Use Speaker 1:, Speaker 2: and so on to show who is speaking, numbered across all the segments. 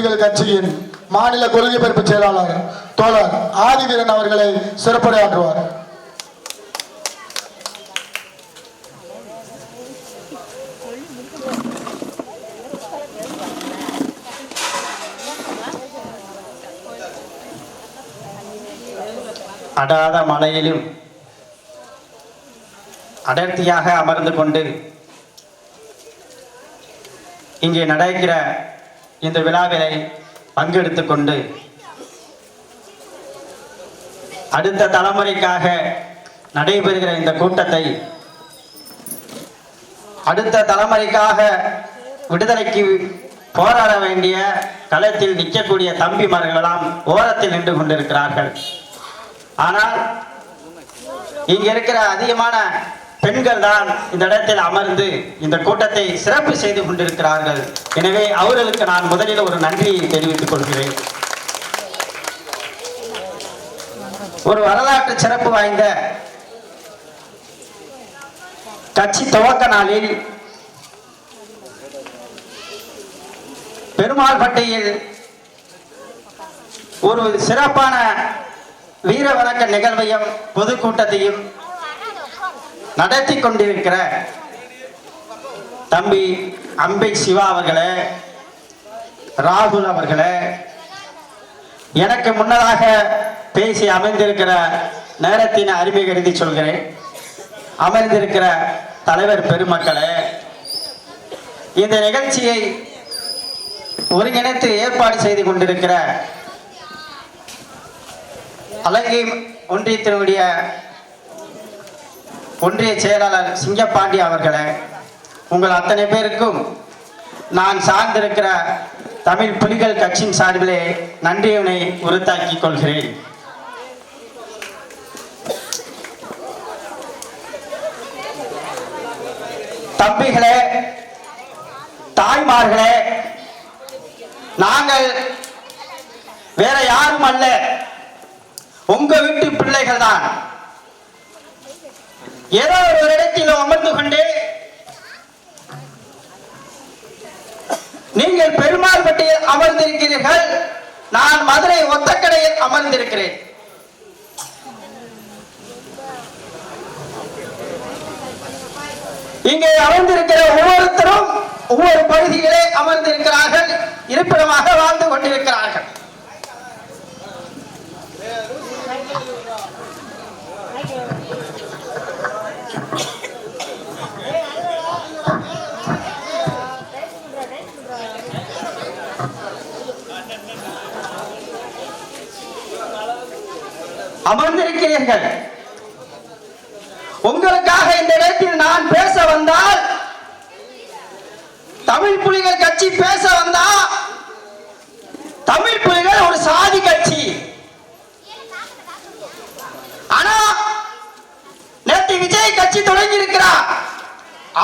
Speaker 1: புலிகள் கட்சியின் மாநில கொள்கை பரப்பு செயலாளர் தோழர் ஆதிவீரன் அவர்களை சிறப்புரையாற்றுவார்.
Speaker 2: அடாத மலையிலும் அடர்த்தியாக அமர்ந்து கொண்டு இங்கே நடக்கிற இந்த விழாவிலை பங்கெடுத்து கொண்டு அடுத்த தலைமுறைக்காக நடைபெறுகிற இந்த கூட்டத்தை அடுத்த தலைமுறைக்காக விடுதலைக்கு போராட வேண்டிய களத்தில் நிற்கக்கூடிய தம்பிமார்களெல்லாம் ஓரத்தில் நின்று கொண்டிருக்கிறார்கள். ஆனால் இங்க இருக்கிற அதிகமான பெண்கள் தான் இந்த இடத்தில் அமர்ந்து இந்த கூட்டத்தை சிறப்பு செய்து கொண்டிருக்கிறார்கள். எனவே அவர்களுக்கு நான் முதலில் ஒரு நன்றியை தெரிவித்துக் கொள்கிறேன். ஒரு வரலாற்று சிறப்பு வாய்ந்த கட்சி துவக்க நாளில் பெருமாள்பட்டியில் ஒரு சிறப்பான வீர வணக்க நிகழ்வையும் பொதுக்கூட்டத்தையும் நடத்தி கொண்டிருக்கிற தம்பி அம்பை சிவா அவர்களே ராகுல் அவர்களே எனக்கு முன்னதாக பேசி அமைந்திருக்கிற நேரத்தின் அருமை கருதி சொல்கிறேன். அமர்ந்திருக்கிற தலைவர் பெருமக்களே இந்த நிகழ்ச்சியை ஒருங்கிணைத்து ஏற்பாடு செய்து கொண்டிருக்கிற அழகி ஒன்றியத்தினுடைய ஒன்றிய செயலாளர் சிங்கப்பாண்டி அவர்களே உங்கள் அத்தனை பேருக்கும் நான் சார்ந்திருக்கிற தமிழ் புலிகள் கட்சியின் சார்பிலே நன்றியினை உறுத்தாக்கிக் கொள்கிறேன். தம்பிகளே தாய்மார்களே நாங்கள் வேற யாரும் அல்ல உங்க வீட்டு பிள்ளைகள் தான் ஏதோ ஒரு இடத்தில் அமர்ந்து கொண்டு நீங்கள் பெருமாள் பட்டியில் அமர்ந்திருக்கிறீர்கள். நான் மதுரை ஒத்தக்கடையில் அமர்ந்திருக்கிறேன். இங்கே அமர்ந்திருக்கிற ஒவ்வொருத்தரும் ஒவ்வொரு பகுதிகளே அமர்ந்திருக்கிறார்கள். இருப்பிடமாக வாழ்ந்து கொண்டிருக்கிறார்கள். அமர்ந்திருக்கிறீர்கள். உங்களுக்காக இந்த இடத்தில் நான் பேச வந்தால் தமிழ் புலிகள் கட்சி பேச வந்தா தமிழ் புலிகள் ஒரு சாதி கட்சி. ஆனா நேற்று விஜய் கட்சி தொடங்கி இருக்கிறார்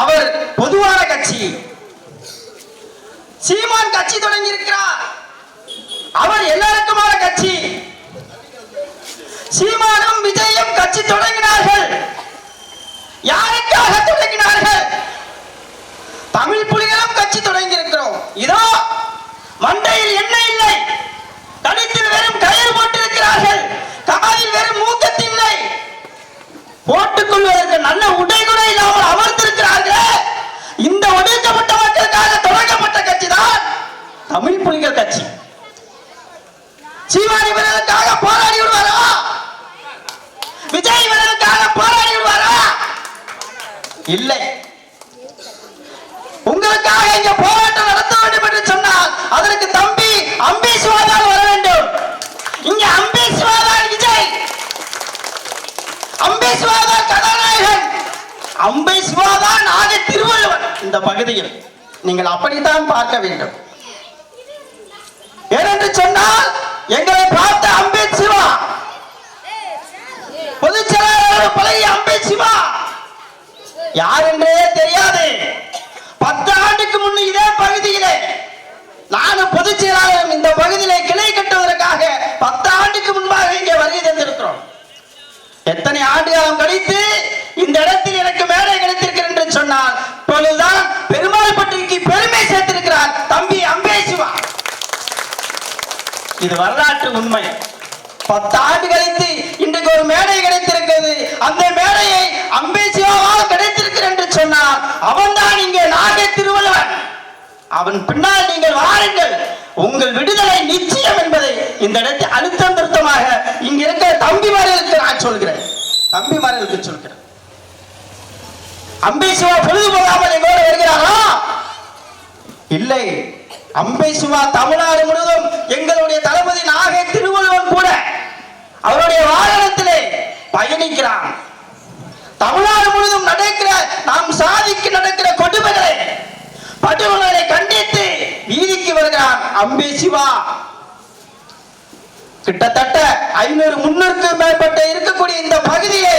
Speaker 2: அவர் பொதுவான கட்சி. சீமான் கட்சி தொடங்கி இருக்கிறார் அவர் எல்லாருக்குமான கட்சி. சீமானும் விஜயும் கட்சி தொடங்கினார்கள். யாருக்காக தொடங்கினார்கள்? தமிழ் புலிகளும் கட்சி தொடங்கி இருக்கிறோம் இதோ மண்டையில் என்ன இல்லை. கழுத்தில் வெறும் கயிறு போட்டிருக்கிறார்கள். காதில் வெறும் மூக்கத்தில்லை போட்டுக் கொள்வதற்கு நல்ல உடை கூட இல்லாமல் அமர்ந்திருக்கிறார்களே. இந்த ஒடுக்கப்பட்ட மக்களுக்காக தொடங்கப்பட்ட கட்சி தான் தமிழ் புலிகள் கட்சி. சீமானி வீரர்களுக்காக போராடி விடுவாரா விஜய் இவர்களுக்காக போராடி விடுவாரா இல்லை. உங்களுக்காக இங்க போராட்டம் நடத்த வேண்டும் என்று சொன்னால் அதற்கு தம்பி அம்பி சிவாதான் வர வேண்டும். இங்க அம்பி விஜய். அம்பி சிவாதான் கதாநாயகன். அம்பை சிவாதான் நாக திருவள்ளுவர். இந்த பகுதியில் நீங்கள் அப்படித்தான் பார்க்க வேண்டும். ஏனென்று சொன்னால் எங்களை பார்த்த அம்பே சிவா பொதுச் செயலாளர் பழைய அம்பே சிவா யார் என்றே தெரியாது. பத்து ஆண்டுக்கு முன்னு இதே பகுதியிலே நானும் பொதுச் செயலாளரும் இந்த பகுதியிலே கிளை கட்டுவதற்காக பத்து ஆண்டுக்கு முன்பாக இங்கே வருகை தந்திருக்கிறோம். எத்தனை ஆண்டு காலம் கழித்து இந்த இடத்தில் எனக்கு மேடை கிடைத்திருக்கிறேன் என்று சொன்னால் இப்பொழுதுதான் பெருமாள் பட்டிக்கு பெருமை சேர்த்திருக்கிறார் தம்பி அம்பே சிவா இது வரலாற்று உண்மை. பத்தாண்டு கழித்து இன்றைக்கு ஒரு மேடை கிடைத்திருக்கிறது. அந்த மேடையை அம்பேசியாவால் கிடைத்திருக்கிறது என்று சொன்னார். அவன்தான் இங்கே நாகை திருவள்ளுவன் அவன் பின்னால் நீங்கள் வாருங்கள். உங்கள் விடுதலை நிச்சயம் என்பதை இந்த இடத்தை அழுத்தம் திருத்தமாக இங்க இருக்கிற தம்பிமார்களுக்கு நான் சொல்கிறேன். தம்பிமார்களுக்கு சொல்கிறேன். அம்பை சிவா பொழுது போகாமல் எங்களோடு வருகிறாரா? இல்லை. அம்பை சிவா தமிழ்நாடு முழுவதும் எங்களுடைய தளபதி நாகை திருவள்ளுவன் கூட அவருடைய வாகனத்திலே பயணிக்கிறான். தமிழ்நாடு முழுவதும் நடக்கிற நாம் சாதிக்கு நடக்கிற கொடுமைகளை படுகொலைகளை கண்டித்து வீதிக்கு வருகிறான் அம்பி சிவா. கிட்டத்தட்ட ஐநூறு முன்னூறுக்கு மேற்பட்ட இருக்கக்கூடிய இந்த பகுதியை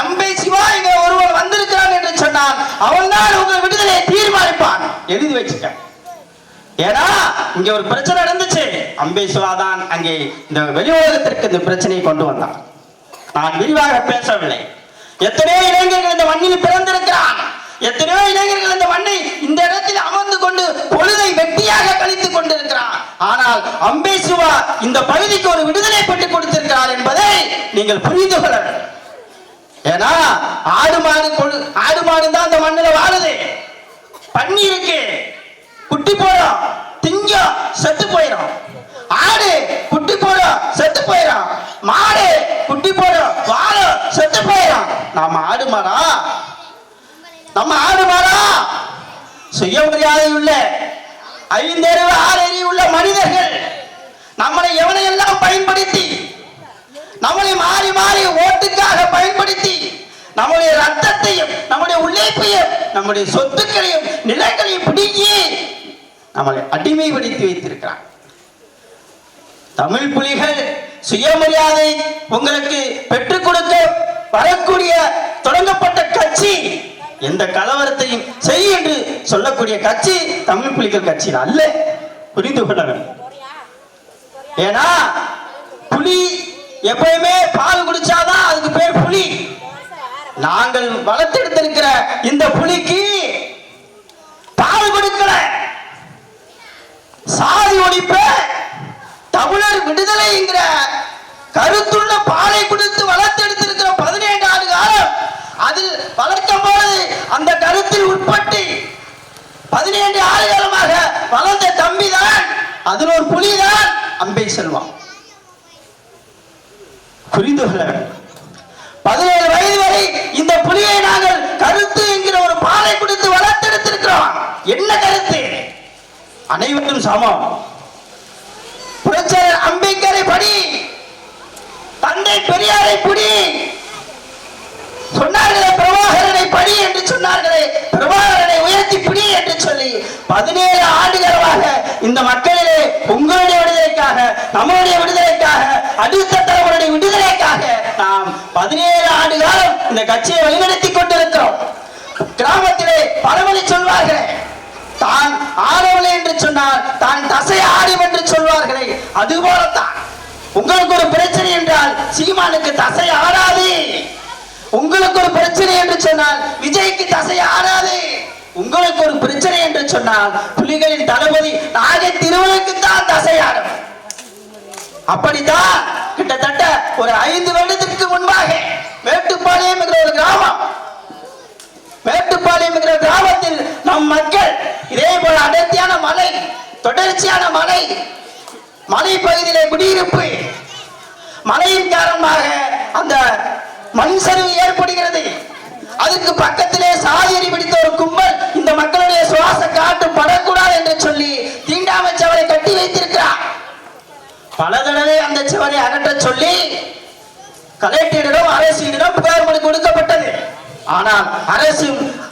Speaker 2: அம்பே சிவா இங்க ஒருவர் வந்திருக்கிறான் என்று சொன்னான் அவன்தான் உங்கள் விடுதலையை தீர்மானிப்பான். எழுதி வச்சுக்க ஏன்னா இங்க ஒரு பிரச்சனை நடந்துச்சு. அம்பேசுவா தான் அங்கே இந்த வெளி உலகத்திற்கு இந்த பிரச்சனையை கொண்டு வந்தான். நான் விரிவாக பேசவில்லை. எத்தனையோ இளைஞர்கள் இந்த மண்ணில் பிறந்திருக்கிறான். எத்தனையோ இளைஞர்கள் இந்த மண்ணை இந்த இடத்தில் அமர்ந்து கொண்டு பொழுதை வெட்டியாக கழித்துக் கொண்டிருக்கிறான் ஆனால் அம்பேசுவா இந்த பகுதிக்கு ஒரு விடுதலை பெற்றுக் கொடுத்திருக்கிறார் என்பதை நீங்கள் புரிந்து கொள்ள ஏன்னா ஆடு மாடு கொழு ஆடு மாடு தான் அந்த மண்ணில் வாழுது. பண்ணி இருக்கு குட்டி போடும் திங்கம் செத்து போயிடும் ஆடு குட்டி போடும் செத்து போயிடும் மாடு குட்டி போடும் வாழும் செத்து போயிடும் நாம ஆடு மாடா? நம்ம ஆடு மாடா? சுயமரியாதை உள்ள ஐந்தறிவு ஆறறிவு உள்ள மனிதர்கள் நம்மளை எவனையெல்லாம் பயன்படுத்தி நம்மளை மாறி மாறி ஓட்டுக்காக பயன்படுத்தி நம்முடைய ரத்தத்தையும் நம்முடைய உழைப்பையும் நம்முடைய சொத்துக்களையும் நிலங்களையும் பிடுங்கி நம்மளை அடிமைப்படுத்தி வைத்திருக்கிறான் தமிழ் புலிகள் சுயமரியாதை உங்களுக்கு பெற்றுக் கொடுக்க வரக்கூடிய தொடங்கப்பட்ட கட்சி. எந்த கலவரத்தையும் செய் என்று சொல்லக்கூடிய கட்சி தமிழ் புலிகள் கட்சி அல்ல. புரிந்து கொள்ள வேண்டும். ஏன்னா புலி எப்பயுமே பால் குடிச்சாதான் அதுக்கு பேர் புலி. நாங்கள் வளர்த்தெடுத்திருக்கிற இந்த புலிக்கு பால் கொடுக்கல சாதி ஒழிப்ப தமிழர் விடுதலைங்கிற கருத்துள்ள பாலை கொடுத்து வளர்த்தெடுத்திருக்கிற பதினேழு ஆண்டு காலம் அதில் வளர்க்கும் போது அந்த கருத்தில் உட்பட்டு பதினேழு ஆண்டு காலமாக வளர்ந்த தம்பிதான் அதில் ஒரு புலிதான் அம்பை செல்வம். புரிந்து கொள்ள வேண்டும். பதினேழு வயது வரை இந்த புலியை நாங்கள் கருத்து என்கிற ஒரு பாலை கொடுத்து வளர்த்தெடுத்திருக்கிறோம் என்ன கருத்து? அனைவரும் சமம். புரட்சியாளர் அம்பேத்கரை படி தந்தை பெரியாரை படி சொன்னார்களே பிரபாகரனை படி என்று சொன்னார்களே பிரபாகரனை உயர்த்தி பிடி என்று சொல்லி பதினேழு ஆண்டுகளாக இந்த மக்களிலே உங்களுடைய விடுதலைக்காக நம்மளுடைய விடுதலைக்காக அடுத்த தலைவருடைய விடுதலைக்காக நாம் பதினேழு ஆண்டு காலம் இந்த கட்சியை வழிநடத்தி கொண்டிருக்கிறோம். கிராமத்திலே பழமொழி சொல்வார்களே தான் ஆடவில்லை என்று சொன்னால் தான் தசை ஆடும் என்று சொல்வார்களே. அது போலத்தான் உங்களுக்கு ஒரு பிரச்சனை என்றால் சீமானுக்கு தசை ஆடாது. உங்களுக்கு ஒரு பிரச்சனை என்று சொன்னால் விஜய்க்கு தசை ஆடாது. உங்களுக்கு ஒரு பிரச்சனை என்று சொன்னால் புலிகளின் தளபதி நாகை திருவனுக்கு தான் தசையாடும் அப்படித்தான் கிட்டத்தட்ட ஒரு ஐந்து வருடத்திற்கு முன்பாக மேட்டுப்பாளையம் என்ற ஒரு கிராமம் என்கிற கிராமத்தில் நம் மக்கள் இதே போல அடர்த்தியான மலை தொடர்ச்சியான மலை மலை பகுதியிலே குடியிருப்பு மலையின் காரணமாக அந்த மண் சரிவு ஏற்படுகிறது. அதுக்கு பக்கத்திலே சாதியடி பிடித்த ஒரு கும்பல் இந்த மக்களுடைய சுவாச காட்டு படக்கூடாது என்று சொல்லி தீண்டாமை சவரை கட்டி வைத்திருக்கிறார். பல தடவை அந்த சுவரை அகற்ற சொல்லி கலெக்டரிடம் அரசியலிடம் புகார் மனு கொடுக்கப்பட்டது. ஆனால் அரசு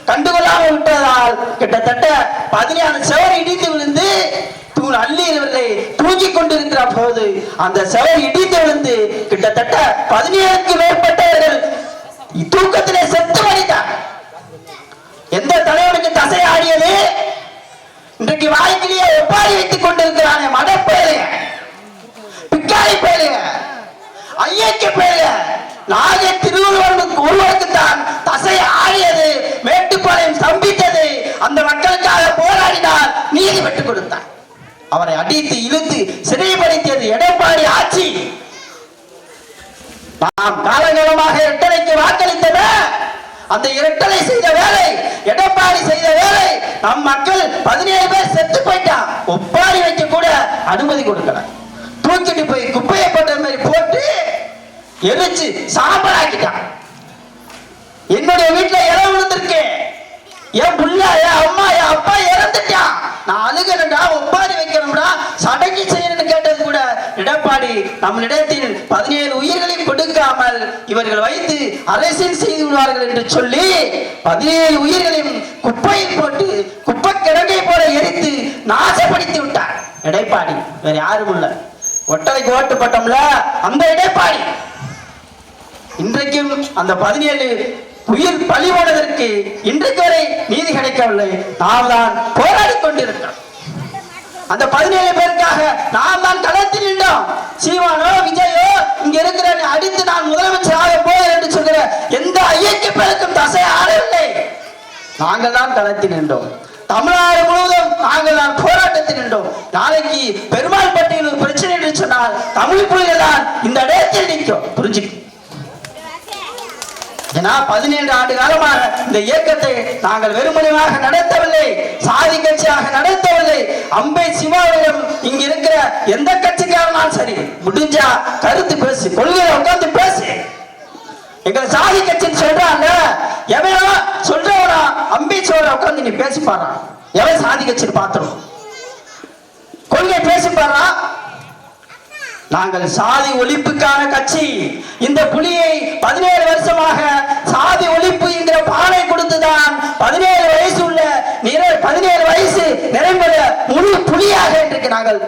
Speaker 2: கண்டுகொள்ளாமல் விட்டதால் கிட்டத்தட்ட பதினாறு செவர் இடித்து விழுந்து தூண் அள்ளியவர்களை தூங்கிக் கொண்டிருக்கிற போது அந்த செவர் இடித்து விழுந்து கிட்டத்தட்ட பதினேழுக்கு மேற்பட்டவர்கள் தூக்கத்திலே செத்து வரைத்தார் எந்த தலைவனுக்கு தசை ஆடியது இன்றைக்கு வாழ்க்கையிலேயே ஒப்பாரி வைத்துக் கொண்டிருக்கிறானே மடப்பேருங்க பிக்காரி பேருங்க ஐயக்க பேருங்க நாகை திருவள்ளுவருக்கு ஒருவருக்கு தசை ஆடியது மேட்டுப்பாளையம் ஸ்தம்பித்தது. அந்த மக்களுக்காக போராடினார் நீதி பெற்றுக் கொடுத்தார். அவரை அடித்து இழுத்து சிறைப்படுத்தியது எடப்பாடி நாம் காலங்காலமாக இரட்டலைக்கு வாக்களித்தன. அந்த இரட்டலை செய்த வேலை எடப்பாடி செய்த வேலை நம் மக்கள் பதினேழு பேர் செத்து போயிட்டான் ஒப்பாரி வைக்க கூட அனுமதி கொடுக்கல. தூக்கிட்டு போய் குப்பையை போட்ட மாதிரி போட்டு எரிச்சு சாம்பலாக்கிட்டான். என்னுடைய வீட்டுல இடம் விழுந்திருக்கேன் என் புள்ள என் அம்மா என் அப்பா இறந்துட்டான். நான் அழுகிறேன்டா ஒப்பாரி வைக்கணும்டா சடங்கி செய்யணும்னு கேட்டது கூட எடப்பாடி நம்மளிடத்தில் பதினேழு உயிர்களையும் கொடுக்காமல் இவர்கள் வைத்து அரசியல் செய்து விடுவார்கள் என்று சொல்லி பதினேழு உயிர்களையும் குப்பையை போட்டு குப்பை கிழங்கை போல எரித்து நாசப்படுத்தி விட்டார். இடைப்பாடி வேற யாரும் இல்ல. ஒட்டலைக்கு ஓட்டு போட்டோம்ல அந்த இடைப்பாடி இன்றைக்கும் அந்த பதினேழு உயிர் பலி இன்றைக்கு வரை நீதி கிடைக்கவில்லை. நாம் தான் போராடி கொண்டிருக்கிறோம். அந்த பதினேழு பேருக்காக நாம் தான் களத்தில் நின்றோம். சீமானோ விஜயோ இங்க இருக்கிற அடித்து நான் முதலமைச்சராக போகிறேன் என்று சொல்கிற எந்த ஐயக்கு பேருக்கும் தசை ஆடவில்லை. நாங்கள் தான் களத்தில் நின்றோம். தமிழ்நாடு முழுவதும் நாங்கள் தான் போராட்டத்தில் நின்றோம். நாளைக்கு பெருமாள் பட்டியல் பிரச்சனை என்று சொன்னால் தமிழ் புலிகள் தான் இந்த இடத்தில் நிற்கும். புரிஞ்சுக்க ஏன்னா பதினேழு ஆண்டு காலமாக இந்த இயக்கத்தை நாங்கள் வெறுமனையாக நடத்தவில்லை சாதி கட்சியாக நடத்தவில்லை. அம்பை சிவாவிடம் இங்க இருக்கிற எந்த கட்சிக்காரனாலும் சரி முடிஞ்சா கருத்து பேசு கொள்கையை உட்கார்ந்து பேசு. எங்களை சாதி கட்சின்னு சொல்றாங்க. எவனோ சொல்றவனா அம்பை சோழ உட்கார்ந்து நீ பேசி பாரு எவன் சாதி கட்சின்னு பாத்துரும் கொள்கை பேசி பாரு நாங்கள் சாதி ஒழிப்புக்கான கட்சி. இந்த புலியை பதினேழு வருஷமாக சாதி ஒழிப்பு என்கிற பானை கொடுத்துதான் பதினேழு வயசு உள்ள பதினேழு வயசு நிறைவுள்ள முழு புலியாக இன்றைக்கு நாங்கள்